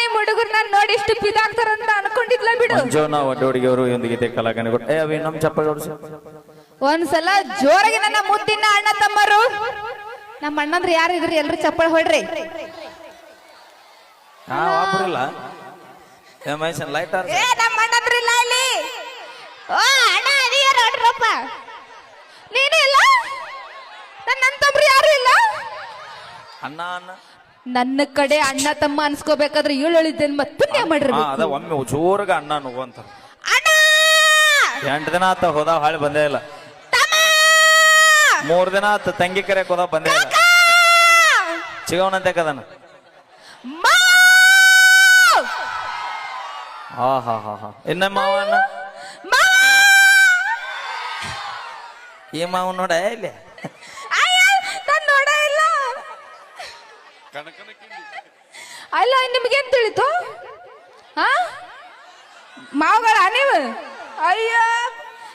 ನಿಮ್ ಹುಡುಗರು ನಾನು ನೋಡಿ ಇಷ್ಟು ಪಿದಾಗ್ತಾರಂತ ಅನ್ಕೊಂಡಿದ್ಲ ಬಿಡು. ಮಂಜುನ ಒಡ್ಡೋಡಿಗೆವರು ಒಂದು ಗೀತೆ ಕಲಾಕನೆ ಕೊಟ್ಟು ಏ ಅವಿ ನಮ್ ಚಪ್ಪಲ್ ಹೊಡ್ಸು ಒಂದ್ಸಲ ಜೋರಾಗಿ ನನ್ನ ಮುದ್ದಿನ ಅಣ್ಣ ತಮ್ಮರು. ನಮ್ಮ ಅಣ್ಣಂದ್ರ ಯಾರು ಇದ್ರಿ? ಎಲ್ರು ಚಪ್ಪಳ ಹೊಡ್ರಿ. ಹಾ ಏ ಮೈಸನ್ ಲೈಟ್ ಆರ್ ಏ ನಮ್ಮ ಅಣ್ಣಂದ್ರ ಇಲ್ಲ. ಇಲ್ಲಿ ಓ ಅಣ್ಣ ನೀನು ಇಲ್ಲ ನನ್ನ ತಮ್ಮರು ಯಾರು ಇಲ್ಲ? ಅಣ್ಣ ಅಣ್ಣ. ನನ್ನ ಕಡೆ ಅಣ್ಣ ತಮ್ಮ ಅನ್ಸ್ಕೋಬೇಕಾದ್ರೆ ಏಳು ಹೇಳಿದ್ದೇನೆ ಮತ್ತೆ ಹಾ ಅದ ಒಮ್ಮೆ ಜೋರ್ಗ ಅಣ್ಣ ನುಗ್ಗು ಅಂತ ಅಣ್ಣ! ಎಂಟು ದಿನ ಆತ ಹೋದ ಹಾಳಿ ಬಂದೇ ಇಲ್ಲ. ತಮ್ಮ! ಮೂರ್ ದಿನ ಆತ ತಂಗಿ ಕರೆ ಹೋದ ಬಂದೇ ಇಲ್ಲ. ಚಿಗವನಂತೆ ಕದನ? ಮಾವ್! ಹಾ ಹಾ ಹಾ ಹಾ. ಇನ್ನ ಮಾವ ಅಣ್ಣ? ಮಾವ್! ಈ ಮಾವ ನೋಡ ಇಲ್ಲಿ ಅಯ್ಯ, ನಾನ್ ನೋಡೇ ಇಲ್ಲ ಅಲ್ಲ ನಿಮ್ಗೇನ್ ತಿಳಿತು? ಹಾ ಮಾವುಗಳ ನೀವು? ಅಯ್ಯ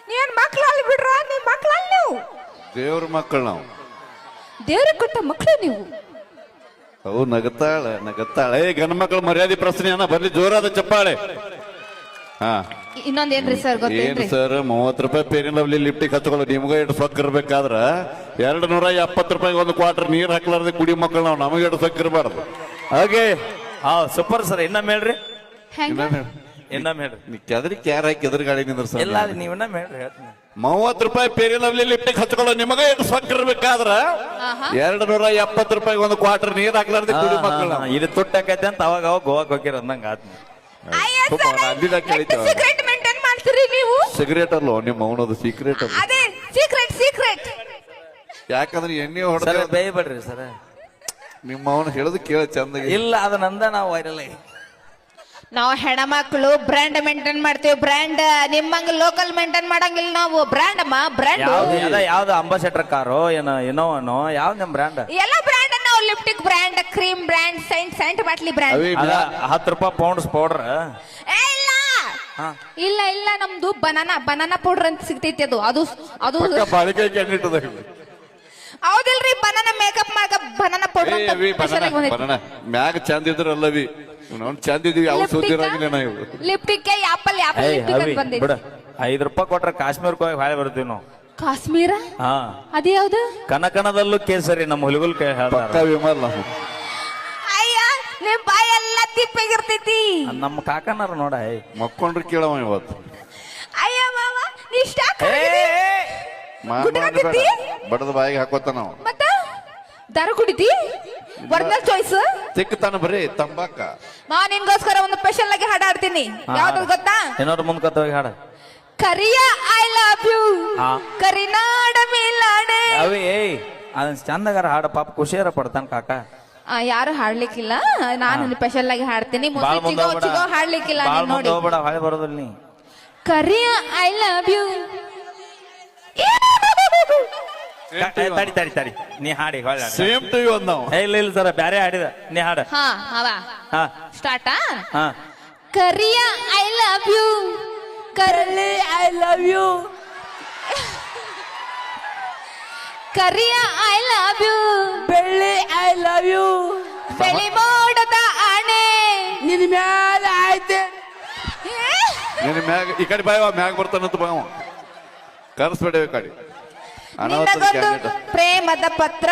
ನೀನ್ ಮಕ್ಳು ಅಲ್ಲಿ ಬಿಡ್ರ? ನೀವ್ ಮಕ್ಳು ಅಲ್ಲಿ ನೀವು? ದೇವ್ರ ಮಕ್ಕಳು ನಾವು. ದೇವ್ರಿಗೆ ಕೊಟ್ಟ ಮಕ್ಳು ನೀವು? ಅವು ನಗತಾಳೆ ನಗತಾಳೆ. ಏ ಗಂಡ ಮಕ್ಕಳ ಮರ್ಯಾದೆ ಪ್ರಶ್ನೆ ಅನ್ನ ಬರ್ಲಿ ಜೋರಾದ ಚಪ್ಪಾಳೆ. ಹಾ. ಇನ್ನೊಂದೇನ್ರಿ ಸರ್ ಏನ್ ಗೊತ್ತೇನ್ರಿ? ಸರ್ ಮೂವತ್ ರೂಪಾಯಿ ಪೇರಿನ ಲವ್ಲಿ ಲಿಫ್ಟಿಗೆ ಹಚ್ಕೊಳ್ಳೋ ನಿಮ್ಗೆ ಎಷ್ಟು ಸೊಕ್ಕ ಇರ್ಬೇಕಾದ್ರ ಎರಡು ನೂರ ಎಪ್ಪತ್ತು ರೂಪಾಯಿ ಒಂದು ಕ್ವಾರ್ಟರ್ ನೀರ್ ಹಾಕ್ಲಾರ್ದೆ ಕುಡಿ ಮಕ್ಕಳು ನಾವು. ನಮಗೆ ಎರಡು ಸೊಕ್ಕ ಇರಬಾರ್ದು. ಹಾಗೆ? ಹಾ ಸೂಪರ್ ಸರ್ ಇನ್ನೊಮ್ಮೆ ಹೇಳ್ರಿ. ಹೆಂಗ? ಇನ್ನೊಮ್ಮೆ ಹೇಳ್ರಿ. ನೀ ಕೆದರಿ ಕ್ಯಾರ್ ಹಾಕಿ ಎದುರು ಗಾಡಿ ನಿಂದ್ರ ಸರ್ ಇಲ್ಲ ಅದು ನೀವ್ ಇನ್ನೊಮ್ಮೆ ಹೇಳ್ರಿ ಹೇಳ್ತೀನಿ. ಮೂವತ್ ರೂಪಾಯಿ ಪೇರಿನ ಲವ್ಲಿ ಲಿಫ್ಟಿಗೆ ಹಚ್ಕೊಳ್ಳೋ ನಿಮಗೆ ಎಷ್ಟು ಸೊಕ್ಕ ಇರ್ಬೇಕಾದ್ರ ಆಹಾ. ಎರಡು ನೂರ ಎಪ್ಪತ್ತು ರೂಪಾಯಿ ಒಂದು ಕ್ವಾರ್ಟರ್ ನೀರ್ ಹಾಕ್ಲಾರ್ದೆ ಕುಡಿ ಮಕ್ಕಳು ಇದು ತುಟ್ಟಾಕೈತೆ ಅಂತ ಅವಾಗ ಅವಾಗ ಗೋವಾಕ್ ಹೋಗಿರ ಅಲ್ಲಿಂದ ಸೀಕ್ರೆಟ್ ಮೇಂಟೈನ್ ಮಾಡ್ತೀರಿ ನೀವು? ಸಿಗರೇಟ್ ಅಲ್ಲೋ ನಿಮ್ಮ ಅವನದು ಸೀಕ್ರೆಟ್ ಅಲ್ಲ? ಅದೇ ಸೀಕ್ರೆಟ್ ಸೀಕ್ರೆಟ್ ಯಾಕಂದ್ರೆ ಎಣ್ಣೆ ಸರ್ ಹೊಡೆದ ಬೇಯಬೇಡ್ರಿ ಸರ್. ನಿಮ್ಮ ಅವನು ಹೇಳೋದು ಕೇಳ ಚಂದ ಇಲ್ಲ ಅದು ನಂದ ನಾವು ವೈರಲ್ ನಾವು ಹೆಣಮಕ್ಕಳು ಬ್ರ್ಯಾಂಡ್ ಮೇಂಟೈನ್ ಮಾಡ್ತೀವಿ. ಬ್ರ್ಯಾಂಡ್ ನಿಮ್ಮಂಗ ಲೋಕಲ್ ಮೇಂಟೈನ್ ಮಾಡಂಗಿಲ್ಲ ನಾವು. ಬ್ರ್ಯಾಂಡ್ ಅಮ್ಮ ಬ್ರ್ಯಾಂಡ್ ಯಾವ್ದು ಅದ ಯಾವ್ದು ಅಂಬಾಸೆಡರ್ ಕಾರು ಏನೋ ಇನೋವನೋ ಯಾವ್ದು ನಿಮ್ ಬ್ರ್ಯಾಂಡ್ ಎಲ್ಲ brand lipstick brand cream brand scent scent bottle brand ಅವೇ ಅದ ಹತ್ತು ರೂಪಾಯಿ ಪೌಂಡ್ಸ್ ಪೌಡರ್ ಇಲ್ಲ. ಇಲ್ಲ ಇಲ್ಲ ನಮ್ದು ಬನಾನಾ ಬನಾನಾ ಪೌಡರ್ ಅಂತ ಸಿಗ್ತೈತಿ ಅದು. ಅದು ಅದು ಬಾಳಿಕೆ ಇಟ್ಟದ ಹೌದಿಲ್ರಿ ಬನಾನಾ ಮೇಕಪ್ ಮಾಡಕ ಬನಾನಾ ಪೌಡರ್ ಅಂತ special ಆಗಿ ಬಂದೈತಿ. ಬರೋಣ ಮ್ಯಾಗ ಚಂದ ಇದ್ರಲ್ಲವಿ ನಾವು ಚಂದ ಇದೀವಿ ಯಾವ ನಾವು. ಲಿಪ್ಟಿಕ್ ಆಪಲ್ ಆಪಲ್ ಏಯ್ ಲಿಪ್ಟಿಕ್ ಅವಿ ಅಂತ ಬಂದೈತಿ. ಬಿಡ. ಐದ್ ರೂಪಾಯಿ ಕೊಟ್ರೆ ಕಾಶ್ಮೀರಕ್ಕೆ ಹೋಗಿ ಹಾಳೆ ಬರ್ತೀವಿ ನಾವು. ಕಾಶ್ಮೀರ? ಹಾ. ಅದು ಯಾವ್ದು? ಕನಕನದಲ್ಲೂ ಕೇಸರಿ ನಮ್ಮ ಹುಲಿಗುಲ್ ಕೈ ಪಕ್ಕ ಹೇಳ್ತಾರ ವಿಮಲ್ ನಾವು ಅಯ್ಯ ನಿಮ್ ಬಾಯಿ ಎಲ್ಲ ತಿಪ್ಪಿಗಿರ್ತೈತಿ. ನಮ್ಮ ಕಾಕನಾರ ನೋಡ ಏಯ್. ಮಕ್ಕೊಂಡ್ರೆ ಕೇಳವ ಇವತ್ತು. ಅಯ್ಯ ಮಾವ ನೀ ಇಷ್ಟ. ಮಾಡ್ ಗುಡ್ಡ ಬಡದ ಬಾಯಿಗೆ ಹಾಕೋತ ನಾವು. ಮತ್ತ? ದಾರು ಕುಡಿತಿ ಒರಿಜಿನಲ್ ಚಾಯ್ಸ್ ತಿಕ್ಕತಾನ ಬರೀ ತಂಬಾಕ. ಮಾ ನಿನ್ಗೋಸ್ಕರ ಒಂದು ಸ್ಪೆಷಲ್ ಆಗಿ ಹಾಡು ಹಾಡ್ತೀನಿ. ಯಾವ್ದು ಗೊತ್ತಾ? ಇನ್ನೊಂದು ಮುಂದ್ ಕತ್ತ ಹೋಗಿ ಹಾಡ. Kariya I love you. ಕರಿನಾಡ ಮೇಲಾಣೆ ಅವಿ ಏಯ್ ಅದನ್ನ ಚಂದಗಾರ ಹಾಡ ಪಾಪ ಖುಷಿಯಾರ ಪಡ್ತಾನ ಕಾಕ. ಆ, ಯಾರು ಹಾಡ್ಲಿಕ್ಕಿಲ್ಲ. ನಾನು ಸ್ಪೆಷಲ್ ಆಗಿ ಹಾಡ್ತೀನಿ. ಮುಂದೆ ಬಾಳ್ ಮುಂದೆ ಚಿಗೋ ಹೋಗ್ಬೇಡ ಚಿಗೋ ಹಾಡ್ಲಿಕ್ಕಿಲ್ಲ ಬಾಳ್ ನೀನ್ ಮುಂದೆ ನೋಡಿ. ಹೋಗ್ಬೇಡ ಹೊಳೆ ಬರೋದಿಲ್ಲ ನೀ. ಕರಿಯ ಐ ಲವ್ ಯು ಕ- ಏ, ತಡಿ ತಡಿ ತಡಿ. ನೀ ಹಾಡಿ ಹೊಳೆ ಹಾಡು. ಸೇಮ್ ಟು ಯು ನಾವು ಏ, ಇಲ್ಲ ಇಲ್ಲ ಸರ ಬ್ಯಾರೆ ಹಾಡಿದ. ನೀ ಹಾಡ. ಹಾ ಹವಾ ಹಾ. ಸ್ಟಾರ್ಟಾ ಹಾ. ಕರಿಯ I love you ಕರಳಿ I love you Kariya I love you Belli I love you ಬೆಳಿ ಮೋಡದ ಆಣೆ ನಿನ್ ಮ್ಯಾಲ ಆಯ್ತೆ. ನಿನ್ನ ಮ್ಯಾಗ ಈ ಕಡೆ ಬಾಯವ ಮ್ಯಾಗ ಬರ್ತಾನಂತ ಬಾಯವ ಕರ್ಸ್ಬೇಡ ಈ ಕಡೆ. ಪ್ರೇಮದ ಪತ್ರ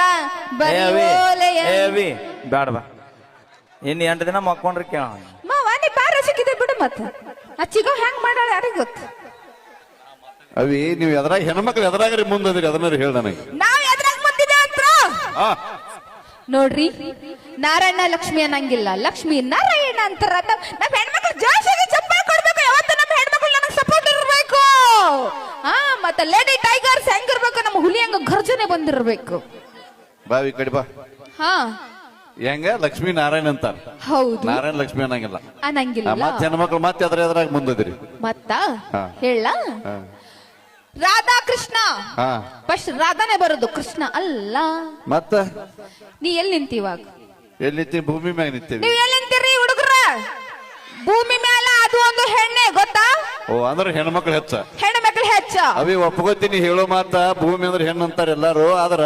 ಏ ಅವಿ ಓಲೆಯ ಏ ಅವಿ. ಬ್ಯಾಡ ಬಾ. ಇನ್ನು ಎಂಟು ದಿನ ಮಕ್ಕೊಂಡ್ರಿ ಕೇಳ ಮಾವ ನೀ ಬಾರ ಸಿಕ್ಕಿದೆ ಬಿಡು ಮತ್ತ. ಆ ಹೆಂಗ್ ಮಾಡಾಳ ಯಾರಿಗ್ ಗೊತ್ತು? ಅವಿ ನೀವು ಎದ್ರಾಗ ಹೆಣ್ಮಕ್ಳು ಎದ್ರಾಗ್ರಿ ಮುಂದದ್ರಿ ಅದನ್ನ ಹೇಳ ನನಗೆ. ನಾವ್ ಎದ್ರಾಗ ಬಂದಿದೆ ಅಂತ ಆ ನೋಡ್ರಿ ನಾರಾಯಣ ಲಕ್ಷ್ಮಿ ಅನ್ನಂಗಿಲ್ಲ. ಲಕ್ಷ್ಮಿ ನಾರಾಯಣ ಅಂತಾರ ಅಂತ ನಮ್ ಹೆಣ್ಮಕ್ಳು ಜೋಶಿಗೆ ಚಪ್ಪಾಳೆ ಕೊಡ್ಬೇಕು. ಯಾವತ್ತು ನಮ್ಮ ಹೆಣ್ಮಕ್ಳು ನನಗ್ ಸಪೋರ್ಟ್ ಇರ್ಬೇಕು? ಹಾ ಮತ್ತೆ ಲೇಡಿ ಟೈಗರ್ಸ್ ಹೆಂಗಿರ್ಬೇಕು ನಮ್ಮ ಹುಲಿ ಹಂಗ ಗರ್ಜನೆ ಬಂದಿರ್ಬೇಕು. ಬಾವಿ ಕಡಿ ಬಾ. ಹಾ. ಹೆಂಗ? ಲಕ್ಷ್ಮೀ ನಾರಾಯಣ ಅಂತಾರ. ಹೌದು. ನಾರಾಯಣ ಲಕ್ಷ್ಮಿ ಅನ್ನಂಗಿಲ್ಲ. ಅನ್ನಂಗಿಲ್ಲ ಮತ್ತೆ ಹೆಣ್ಮಕ್ಳು ಮತ್ತೆ ಅದ್ರ ಎದ್ರಾಗ ಮುಂದದ್ರಿ. ಮತ್ತ? ಹಾ. ಹೇಳ. ಹಾ. ರಾಧಾ ಕೃಷ್ಣ. ಹಾ. ಫಸ್ಟ್ ರಾಧಾನೇ ಬರೋದು ಕೃಷ್ಣ ಅಲ್ಲ. ಮತ್ತ? ನೀ ಎಲ್ಲಿ ನಿಂತಿವಾಗ? ಎಲ್ಲಿ ನಿಂತೀವಿ ಭೂಮಿ ಮ್ಯಾಗ ನಿಂತೀವಿ. ನೀವ್ ಎಲ್ಲಿ ನಿಂತೀರಿ ಹುಡುಗರ? ಭೂಮಿ ಮೇಲೆ ಅದು ಒಂದು ಹೆಣ್ಣೆ ಗೊತ್ತಾ? ಓ ಅಂದ್ರೆ ಹೆಣ್ಮಕ್ಳು ಹೆಚ್ಚ. ಹೆಣ್ಮಕ್ಳು ಹೆಚ್ಚ. ಅವಿ ಒಪ್ಕೋತೀನಿ ಹೇಳೋ ಮಾತ ಭೂಮಿ ಅಂದ್ರೆ ಹೆಣ್ಣು ಅಂತಾರೆ ಎಲ್ಲಾರು ಆದ್ರ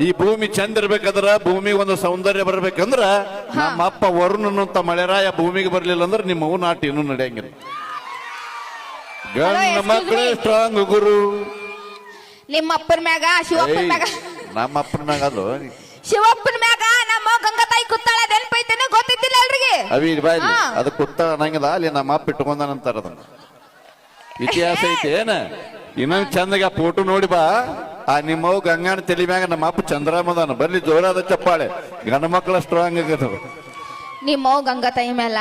ಈ ಭೂಮಿ ಚಂದ ಇರ್ಬೇಕಾದ್ರ ಭೂಮಿಗೆ ಒಂದು ಸೌಂದರ್ಯ ಬರ್ಬೇಕಂದ್ರ ನಮ್ಮ ಅಪ್ಪ ವರುಣನಂತ ಮಳೆರಾಯ ಭೂಮಿಗೆ ಬರ್ಲಿಲ್ಲ ಅಂದ್ರೆ ನಿಮ್ಮ ಅವು ನಾಟಿ ಇನ್ನೂ ನಡೆಯಂಗಿಲ್ಲ. ಗಂಡ ಮಕ್ಕಳೇ ಸ್ಟ್ರಾಂಗ್ ಗುರು. ನಿಮ್ಮ ಅಪ್ಪನ ಮ್ಯಾಗ ಶಿವಪ್ಪನ ಮ್ಯಾಗ. ನಮ್ಮ ಅಪ್ಪನಾಗ ಅದು. ಶಿವಪ್ಪನ ಮ್ಯಾಗ ನಮ್ಮ ಗಂಗತಾಯಿ ಕುತ್ತಾಳ ನೆನಪೈತೇನೆ ಗೊತ್ತಿದ್ದಿಲ್ಲ ಎಲ್ರಿಗೆ. ಅವಿ ಬಾಯ್. ಅದು ಕುತ್ತ ಅನ್ನಂಗಿಲ್ಲ ಅಲ್ಲಿ ನಮ್ಮ ಅಪ್ಪ ಇಟ್ಕೊಂಡಾನಂತಾರ ಅದನ್ನ. ಇತಿಹಾಸ ಐತಿ ಏನ? ಇನ್ನೊಂದ್ ಚಂದಗೆ ಫೋಟೋ ನೋಡಿ ಬಾ. ಆ ನಿಮ್ಮವ್ ಗಂಗಾನ ತಲಿ ಮ್ಯಾಗ ನಮ್ಮ ಅಪ್ಪ ಚಂದ್ರಾಮದಾನ. ಬರ್ಲಿ ಜೋರಾದ ಚಪ್ಪಾಳೆ. ಗಂಡ ಮಕ್ಕಳ ಸ್ಟ್ರಾಂಗ್ ಆಗದವ ನಿಮ್ಮ ಗಂಗಾ ಗಂಗತಾಯಿ ಮ್ಯಾಲ?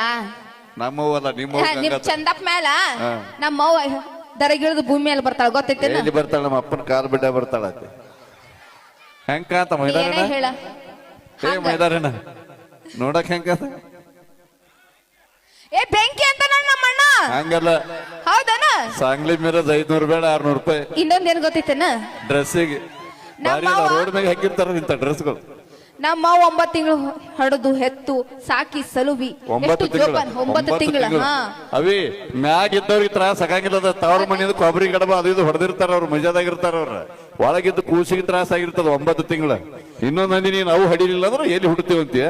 ನಮ್ಮವ್ವ ಅಲ್ಲ ನಿಮ್ಮವ್ ನಿಮ್ ಗಂಗಾ ಚಂದಪ್ಪ ಮ್ಯಾಲ? ನಮ್ಮವ್ವ ದರಗಿಳಿದು ಭೂಮಿ ಮೇಲೆ ಬರ್ತಾಳ ಗೊತ್ತೈತೇನ? ಎಲ್ಲಿ ಬರ್ತಾಳ? ನಮ್ಮ ಅಪ್ಪನ ಕಾಲ್ ಬಿಡ್ಡ ಬರ್ತಾಳ ಆಕೆ ಹೆಂಗ್ ಕಾಂತ ಏನೇ ಹೇಳ? ಏ ಮೈದಾರಣ ನೋಡಕ್ ಹೆಂಗ್ ಕಾಂತ? ಏ ಬೆಂಕಿ ಅಂತ ನಮ್ಮಣ್ಣ ಹಂಗಲ್ಲ. ಹೌದನ? ಸಾಂಗ್ಲಿ ಮಿರದ್ ಐದ್ನೂರು ಬೇಡ ಆರ್ನೂರು ರೂಪಾಯಿ. ಇನ್ನೊಂದ್ ಏನ್ ಗೊತ್ತಿತ್ತೇನ ಡ್ರೆಸ್ಸಿಗೆ. ಬಾರಿ ರೋಡ್ ರೋಡ್ ಮ್ಯಾಗ ಹಾಕಿರ್ತಾರ ನಿಂತ ಡ್ರೆಸ್ಗಳು. ನಮ್ಮ ಅವ್ವ ಒಂಬತ್ ತಿಂಗಳು ಹಡದು ಹೆತ್ತು ಸಾಕಿ ಸಲುವಿ. ಒಂಬತ್ತು ತಿಂಗಳ ಜೋಪಾನ ಒಂಬತ್ತು ತಿಂಗಳ? ಹಾ. ಅವಿ ಮ್ಯಾಗ ಇದ್ದವ್ರಿಗೆ ತ್ರಾಸ ಆಗಂಗಿಲ್ಲದ ತವ್ರ ಮನೆಯಿಂದ ಕೊಬ್ಬರಿ ಗಡಬ ಅದು ಇದು ಹೊಡೆದಿರ್ತಾರ ಅವ್ರು ಮಜಾದಾಗಿರ್ತಾರ ಅವ್ರ. ಒಳಗಿದ್ದು ಕೂಸಿಗೆ ತ್ರಾಸ ಆಗಿರ್ತದ ಒಂಬತ್ತು ತಿಂಗಳ. ಇನ್ನೊಂದ್ ನಂದಿ ನೀನ್ ಅವು ಹಡಿಲಿಲ್ಲ ಅಂದ್ರೆ ಎಲ್ಲಿ ಹುಡ್ತೀವಂತೀಯ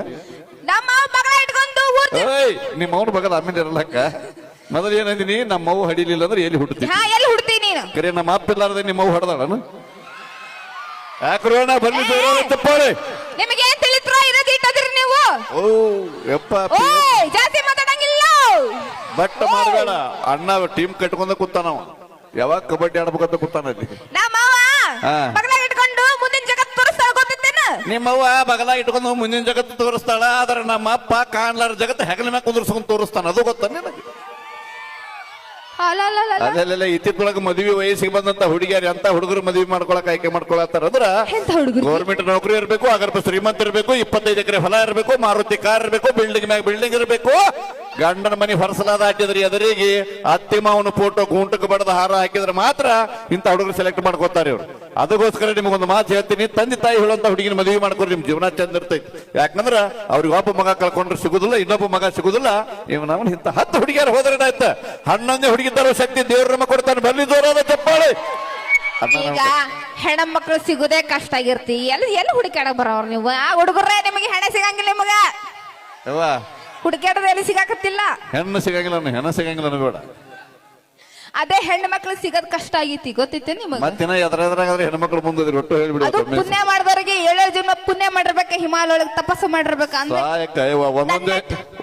ನಮ್ಮ ಅವ್ವ ಮಗಳ ಇಟ್ಕೊಂಡು ಊರ್ ಏಯ್ ನಿಮ್ಮ ಅವ್ನ ಬಗದ ಆಮೇಲೆ ಇರಲಕ್ಕ ಮೊದಲು ಏನಂದಿನಿ ನಮ್ಮ ಅವು ಹಡಿಲಿಲ್ಲ ಅಂದ್ರೆ ಎಲ್ಲಿ ಹುಡ್ತಿ? ಹಾ ಎಲ್ಲಿ ಹುಡ್ತಿ ನೀನು? ಕರೆ ನಮ್ಮ ಅಪ್ಪ ಇಲ್ಲಾರ್ದೆ ನಿಮ್ಮ ಅವ್ವ ಹೊಡೆದಾಳನು ಯಾಕ್ರೋಣ ಬನ್ನಿ ತಪ್ಪಾಳೆ. ನಿಮಗೆ ಏನ್ ತಿಳಿತ್ರ ಇರೋದು ಇಟ್ಟದ್ರಿ ನೀವು. ಓ ಯಪ್ಪ ಓಯ್ ಜಾಸ್ತಿ ಮಾತಾಡಂಗಿಲ್ಲ. ಬಟ್ ಮಾಡಬೇಡ. ಅಣ್ಣ ಟೀಮ್ ಕಟ್ಕೊಂಡ ಕೂತಾನವ ಯಾವಾಗ ಕಬಡ್ಡಿ ಆಡ್ಬೇಕಂತ ಕೂತಾನ ಅಲ್ಲಿ. ನಮ್ಮ ಅವ್ವ ಹಾ. ಇಟ್ಕೊಂಡು ಮುಂದಿನ ಜಗತ್ ತೋರಿಸ್ತಾಳ ಗೊತ್ತೈತೇನ ನಿಮ್ಮವ್ವ ಬಗಲ ಇಟ್ಕೊಂಡು ಮುಂದಿನ ಜಗತ್ತು ತೋರಿಸ್ತಾಳ ಆದ್ರೆ ನಮ್ಮ ಅಪ್ಪ ಕಾಣ್ಲಾರ ಜಗತ್ತು ಹೆಗಲ ಮ್ಯಾಗ ಕುಂದ್ರಸ್ಕೊಂಡು ತೋರಿಸ್ತಾನ. ಅದು ಗೊತ್ತ ನಿನಗೆ. ಅದೆಲ್ಲ ಇತ್ತಿತ್ತೊಳಗ ಮದ್ವಿ ವಯಸ್ಸಿಗೆ ಬಂದಂತ ಹುಡುಗಿಯರು ಅಂತ ಹುಡುಗರು ಮದ್ವಿ ಮಾಡ್ಕೊಳಕ್ ಆಯ್ಕೆ ಮಾಡ್ಕೊಳತ್ತಾರ ಅಂದ್ರ ಎಂತ ಗೌರ್ಮೆಂಟ್ ನೌಕರಿ ಇರಬೇಕು ಅಗರ್ಭ ಶ್ರೀಮಂತ ಇರಬೇಕು ಇಪ್ಪತ್ತೈದು ಎಕರೆ ಹೊಲ ಇರಬೇಕು ಮಾರುತಿ ಕಾರ್ ಇರಬೇಕು ಬಿಲ್ಡಿಂಗ್ ಮ್ಯಾಗ ಬಿಲ್ಡಿಂಗ್ ಇರಬೇಕು. ಗಂಡನ ಮನೆ ಹೊರಸಲಾದ ಹಾಕಿದ್ರಿ ಎದುರಿಗೆ ಅತ್ತಿ ಅವನು ಫೋಟೋ ಗುಂಟಕ್ಕೆ ಬಡದ ಹಾರ ಹಾಕಿದ್ರೆ ಮಾತ್ರ ಇಂಥ ಹುಡುಗರು ಸೆಲೆಕ್ಟ್ ಮಾಡ್ಕೋತಾರೆ ಇವ್ರು. ಅದಕ್ಕೋಸ್ಕರ ನಿಮಗೊಂದು ಮಾತು ಹೇಳ್ತೀನಿ. ತಂದೆ ತಾಯಿ ಹೇಳುವಂತ ಹುಡುಗಿನ ಮದುವೆ ಮಾಡ್ಕೊರಿ ನಿಮ್ ಜೀವನ ಚಂದ ಇರ್ತೈತಿ. ಯಾಕಂದ್ರ ಅವ್ರಿಗೆ ಒಬ್ಬ ಮಗ ಕಳ್ಕೊಂಡ್ರೆ ಸಿಗುದಿಲ್ಲ ಇನ್ನೊಬ್ಬ ಮಗ ಸಿಗುದಿಲ್ಲ. ಇವ್ ನಾವು ಇಂತ ಹತ್ತು ಹುಡುಗಿಯರು ಹೋದ್ರೆ ಆಯ್ತ ಹನ್ನೊಂದೇ ಹುಡುಗಿದ್ದಾರೆ ಶಕ್ತಿ ದೇವ್ರ ನಮ್ಮ ಕೊಡ್ತಾನೆ. ಬರ್ಲಿ ಜೋರಾದ ಚಪ್ಪಾಳೆ. ಈಗ ನಾವು- ಹೆಣ್ಮಕ್ಳು ಸಿಗುದೇ ಕಷ್ಟ ಆಗಿರ್ತಿ. ಎಲ್ಲಿ ಎಲ್ಲಿ ಹುಡುಕಾಡಕ್ ಬರೋರು ನೀವು? ಆ ಹುಡುಗರೇ ನಿಮಗೆ ಹೆಣ ಸಿಗಂಗಿಲ್ಲ ನಿಮಗ. ಹುಡುಕಾಡದ ಎಲ್ಲಿ ಸಿಗಾಕತ್ತಿಲ್ಲ? ಹೆಣ್ಣು ಸಿಗಂಗಿಲ್ಲ ಹೆಣ ಸಿಗಂಗಿಲ್ಲ ಬೇಡ. ಅದೇ ಹೆಣ್ಣು ಮಕ್ಳು ಸಿಗೋದ್ ಕಷ್ಟ ಆಗೈತಿ ಗೊತ್ತೈತೆ ನಿಮಗೆ? ಮತ್ತಿನ ಎದ್ರ ಎದ್ರಾಗಾದ್ರೆ ಹೆಣ್ಮಕ್ಳು ಮುಂದೆ ಒಟ್ಟು ಹೇಳ್ಬಿಡು ಪುಣ್ಯ ಮಾಡಿದವರಿಗೆ ಏಳೇಳು ಜನ ಪುಣ್ಯ ಮಾಡಿರ್ಬೇಕು ಹಿಮಾಲಯ ಒಳಗೆ ತಪಸ್ಸು ಮಾಡಿರ್ಬೇಕು ಅಂದ್ರೆ ಒಂದೊಂದೇ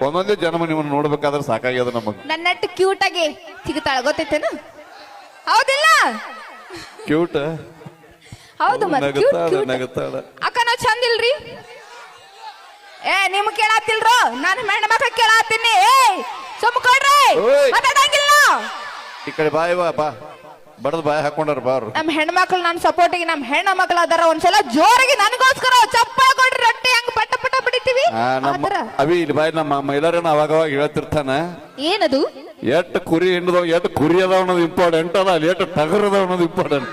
ಒಂದೊಂದೇ ಜನ್ಮ ನಿಮ್ಮನ್ನ ನೋಡ್ಬೇಕಾದ್ರೆ ಸಾಕಾಗ್ಯದ ನಮಗ್. ನನ್ನಟ್ಟು ಕ್ಯೂಟ್ ಆಗಿ ಸಿಗುತ್ತಾಳ ಗೊತ್ತೈತೇನ? ಹೌದಿಲ್ಲ? ಕ್ಯೂಟ್? ಹೌದು ಮತ್ತೆ ಕ್ಯೂಟ್ ನಗುತ್ತಾಳ ಕ್ಯೂಟ್ ನಗುತ್ತಾಳ. ಅಕ್ಕ ನಾವ್ ಚಂದ ಇಲ್ರಿ? ಏ ನಿಮ್ ಕೇಳಾತಿಲ್ರೋ? ನಾನು ಹೆಣ್ಣು ಮಕ್ಳು ಕೇಳಾತೀನಿ. ಏ ಸುಮ್ಮ ಕೊಡ್ರಿ. ಓಯ್. ಮಾತಾಡಂಗಿಲ್ಲ. ಈ ಕಡೆ ಬಾಯ್ ಬಾ ಬಾ. ಬಡದ್ ಬಾಯ್ ಹಾಕೊಂಡಾರ ಬಾ ಅವ್ರು. ನಮ್ ಹೆಣ್ಮಕ್ಳು ನನ್ನ ಸಪೋರ್ಟಿಗೆ ನಮ್ ಹೆಣ್ಣ ಮಕ್ಳು ಅದಾರ ಒಂದ್ಸಲ ಜೋರಾಗಿ ನನಗೋಸ್ಕರ ಚಪ್ಪಾಳ ಕೊಡ್ರಿ ರೊಟ್ಟಿ ಹಂಗ ಪಟ ಪಟ ಬಡಿತೀವಿ? ಆ, ನಮ್ಮ ಆತರ. ಅವಿ ಇಲ್ಲಿ ಬಾಯ್ ನಮ್ಮ ಮೈಲಾರನ ಅವಾಗ ಅವಾಗ ಹೇಳ್ತಿರ್ತಾನ. ಏನದು? ಎಟ್ ಕುರಿ ಹಿಂಡದವ್ ಎಟ್ ಕುರಿ ಅದಾವ ಅನ್ನೋದು ಇಂಪಾರ್ಟೆಂಟ್ ಅದ ಅಲ್ಲಿ ಎಟ್ ಟಗರ್ ಅದಾವ ಅನ್ನೋದು ಇಂಪಾರ್ಟೆಂಟ್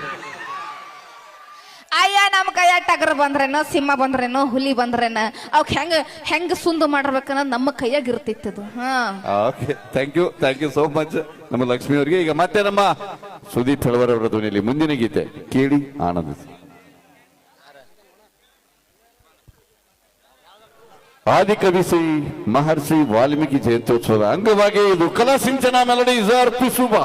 ಅಯ್ಯ ಕೈಯಾಗ ಕೈಯ ಟಗರ್ ಬಂದ್ರೇನೋ, ಸಿಂಹ ಬಂದ್ರೇನೋ, ಹುಲಿ ಬಂದ್ರೇನ, ಅವಕ್ ಹೆಂಗ ಹೆಂಗ ಸುಂದು ಮಾಡಿರ್ಬೇಕನ್ನ ನಮ್ಮ ಕೈಯಾಗ ಇರ್ತಿತ್ತದು. Thank you thank you so much ನಮ್ಮ ಲಕ್ಷ್ಮಿ ಅವರಿಗೆ, ಈಗ ಮತ್ತೆ ನಮ್ಮ ಸುದೀಪ್ ಹೆಳವರ್ ಅವರ ಧ್ವನಿಯಲ್ಲಿ ಮುಂದಿನ ಗೀತೆ, ಕೇಳಿ ಆನಂದಿಸಿ ಶ್ರೀ ಮಹರ್ಷಿ ವಾಲ್ಮೀಕಿ ಜಯಂತ್ಯೋತ್ಸವದ ಅಂಗವಾಗಿ ಇದು ಕಲಾ ಸಿಂಚನ ಮೆಲಡೀಸ್ ಅರ್ಪಿಸುವ.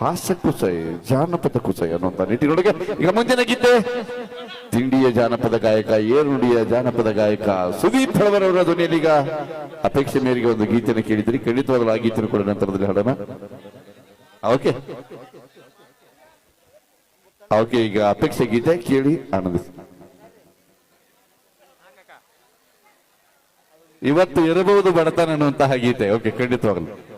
ಹಾಸ್ಯ ಕುಸೈ, ಜಾನಪದ ಕುಸೈ ಅನ್ನುವಂತ ನಿಟ್ಟಿನೊಳಗೆ ಈಗ ಮುಂದಿನ ಗೀತೆ. ತಿಂಡಿಯ ಜಾನಪದ ಗಾಯಕ ಏರುಡಿಯ ಜಾನಪದ ಗಾಯಕ ಸುದೀಪ್ ಹಳವರವರ ಧ್ವನಿಯಲ್ಲಿ ಈಗ ಅಪೇಕ್ಷೆ ಮೇರೆಗೆ ಒಂದು ಗೀತೆಯನ್ನು ಕೇಳಿದ್ರಿ. ಖಂಡಿತವಾಗಲೂ ಆ ಗೀತೆಯನ್ನು ಕೂಡ ನಂತರದಲ್ಲಿ ಹಾಡೋಣ. ಓಕೆ. ಓಕೆ, ಈಗ ಅಪೇಕ್ಷೆ ಗೀತೆ ಕೇಳಿ ಆನಂದಿಸಿ. ಇವತ್ತು ಇರಬಹುದು ಬಡತನ ಅನ್ನುವಂತಹ ಗೀತೆ. ಓಕೆ, ಖಂಡಿತವಾಗಲು.